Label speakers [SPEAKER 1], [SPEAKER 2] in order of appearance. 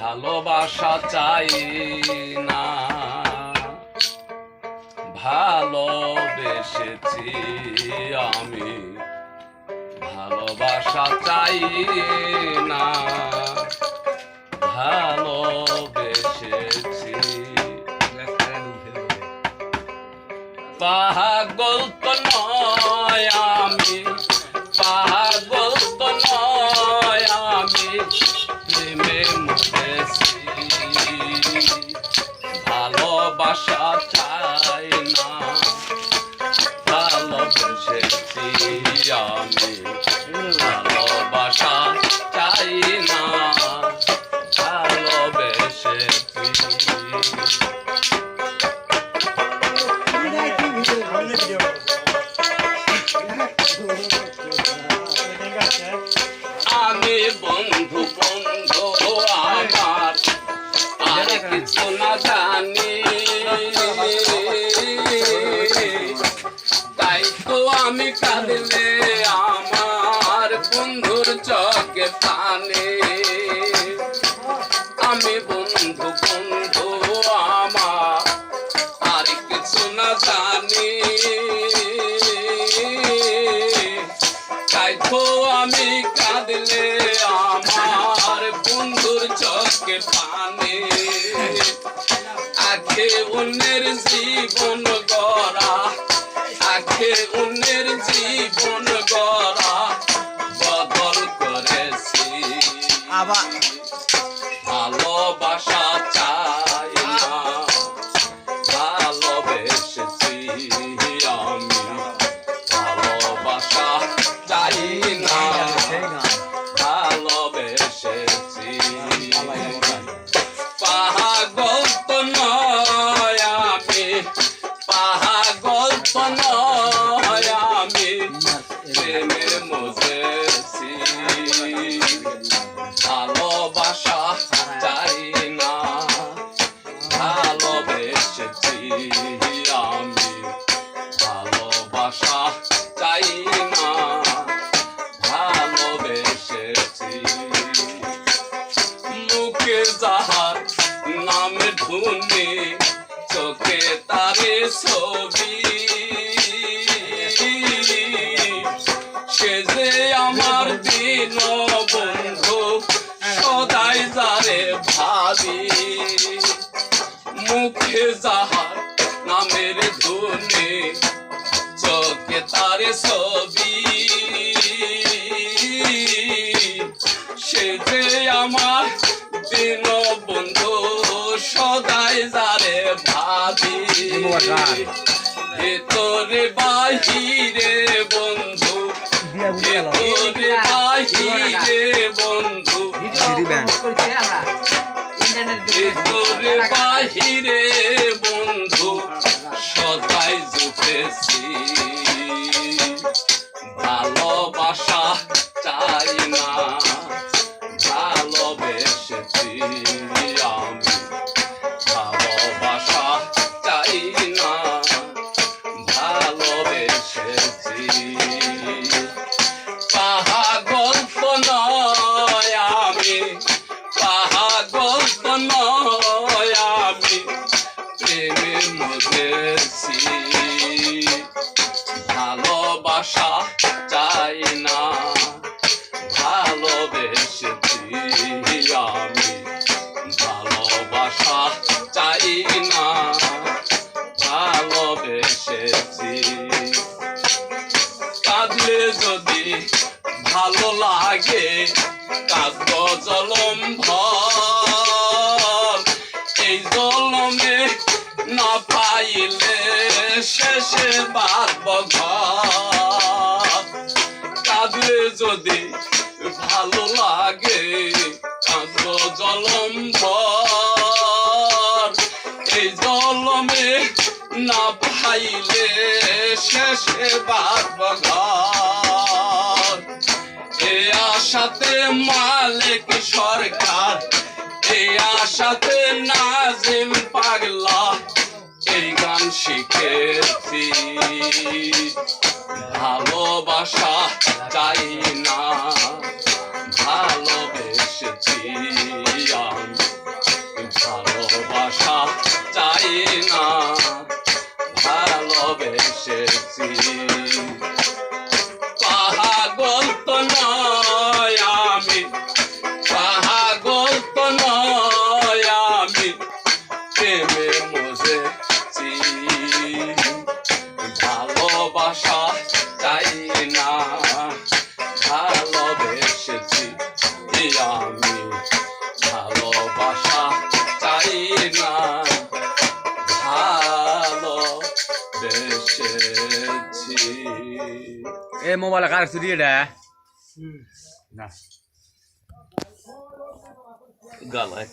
[SPEAKER 1] ভালোবাসা চাই না। ভালোবেসেছি আমি। ভালোবাসা চাই না। ভালোবেসেছি। পাগল তো নয় ভালোবাসা কিছু না জানি তাই তো আমি কাঁদলে আমার বন্ধুর চোখে পানে। আমি বন্ধু বন্ধু আমার, আর কিছু না জানি। তাই তো আমি কাঁদলে আখে অন্যের জীবন গড়া থাকে অন্যের জীবন গড়া বদল করেছি।
[SPEAKER 2] আবার।
[SPEAKER 1] প্রেমে মজেছি ভালোবাসা চাই না ভালোবেসেছি আমি। ভালোবাসা চাই না চোখে তারে ছবি। সে আমার দিন বন্ধু সদাই যারে ভাবি। মুখে যাহার নামের ধুনি চোখে তারে ছবি। সে যে আমার দিন বন্ধু সদাই যারে ভাবি। ভেতরে বাহিরে বন্ধু বাহিরে বন্ধু সদাই জুটেছি যদি ভালো লাগে কাঁদ জলম এই জলমে না পাইলে শেষে বাঁধব ঘর। কাঁদলে যদি ভালো লাগে কাঁদ জলম এই জলমে না পাইলে শেষে বাঁধব ঘর। আশাতে মালিক সরকার, এই আশাতে নাজিম পাগলা, এই গান শিখেছি। ভালোবাসা চাই না, ভালোবেসেছি ভালোবাসা চাই না, ভালোবেসেছি।
[SPEAKER 2] এসেছি এ মোবাইল কার চুরি এটা না।
[SPEAKER 1] গালায়।